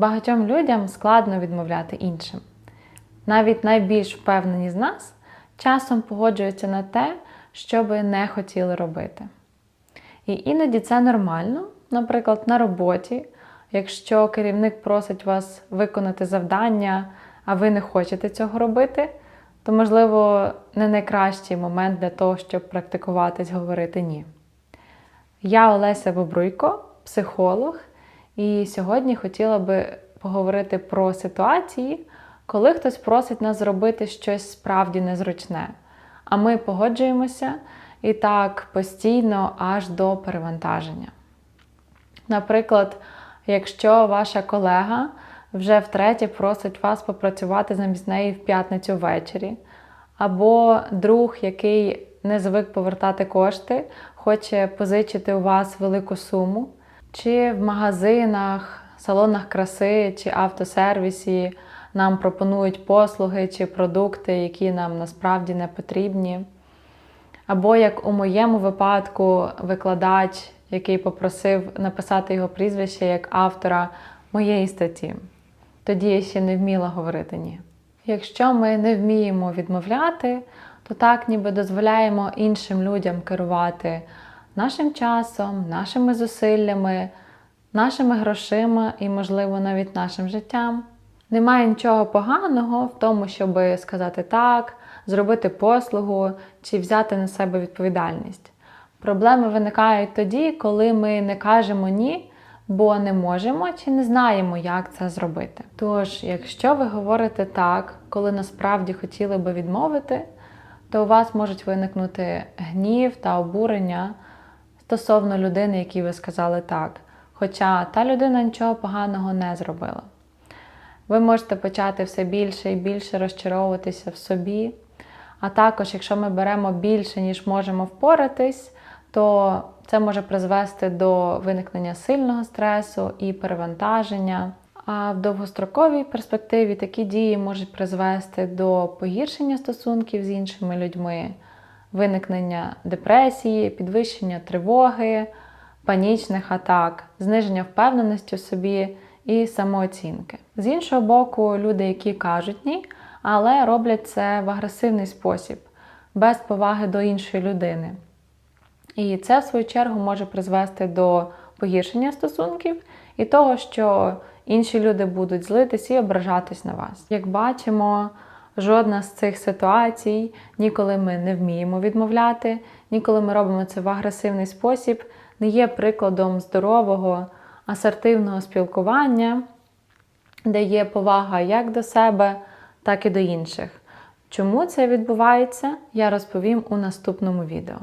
Багатьом людям складно відмовляти іншим. Навіть найбільш впевнені з нас часом погоджуються на те, що би не хотіли робити. І іноді це нормально, наприклад, на роботі, якщо керівник просить вас виконати завдання, а ви не хочете цього робити, то, можливо, не найкращий момент для того, щоб практикуватись говорити ні. Я Олеся Бобруйко, психолог, і сьогодні хотіла би поговорити про ситуації, коли хтось просить нас зробити щось справді незручне, а ми погоджуємося і так постійно аж до перевантаження. Наприклад, якщо ваша колега вже втретє просить вас попрацювати замість неї в п'ятницю ввечері, або друг, який не звик повертати кошти, хоче позичити у вас велику суму, чи в магазинах, салонах краси чи автосервісі нам пропонують послуги чи продукти, які нам насправді не потрібні. Або як у моєму випадку викладач, який попросив написати його прізвище як автора моєї статті. Тоді я ще не вміла говорити ні. Якщо ми не вміємо відмовляти, то так ніби дозволяємо іншим людям керувати нашим часом, нашими зусиллями, нашими грошима і, можливо, навіть нашим життям. Немає нічого поганого в тому, щоб сказати так, зробити послугу чи взяти на себе відповідальність. Проблеми виникають тоді, коли ми не кажемо ні, бо не можемо чи не знаємо, як це зробити. Тож, якщо ви говорите так, коли насправді хотіли би відмовити, то у вас можуть виникнути гнів та обурення стосовно людини, якій ви сказали так. Хоча та людина нічого поганого не зробила. Ви можете почати все більше і більше розчаровуватися в собі. А також, якщо ми беремо більше, ніж можемо впоратись, то це може призвести до виникнення сильного стресу і перевантаження. А в довгостроковій перспективі такі дії можуть призвести до погіршення стосунків з іншими людьми, виникнення депресії, підвищення тривоги, панічних атак, зниження впевненості в собі і самооцінки. З іншого боку, люди, які кажуть ні, але роблять це в агресивний спосіб, без поваги до іншої людини. І це, в свою чергу, може призвести до погіршення стосунків і того, що інші люди будуть злитись і ображатись на вас. Як бачимо, жодна з цих ситуацій, ніколи ми не вміємо відмовляти, ніколи ми робимо це в агресивний спосіб, не є прикладом здорового, асертивного спілкування, де є повага як до себе, так і до інших. Чому це відбувається, я розповім у наступному відео.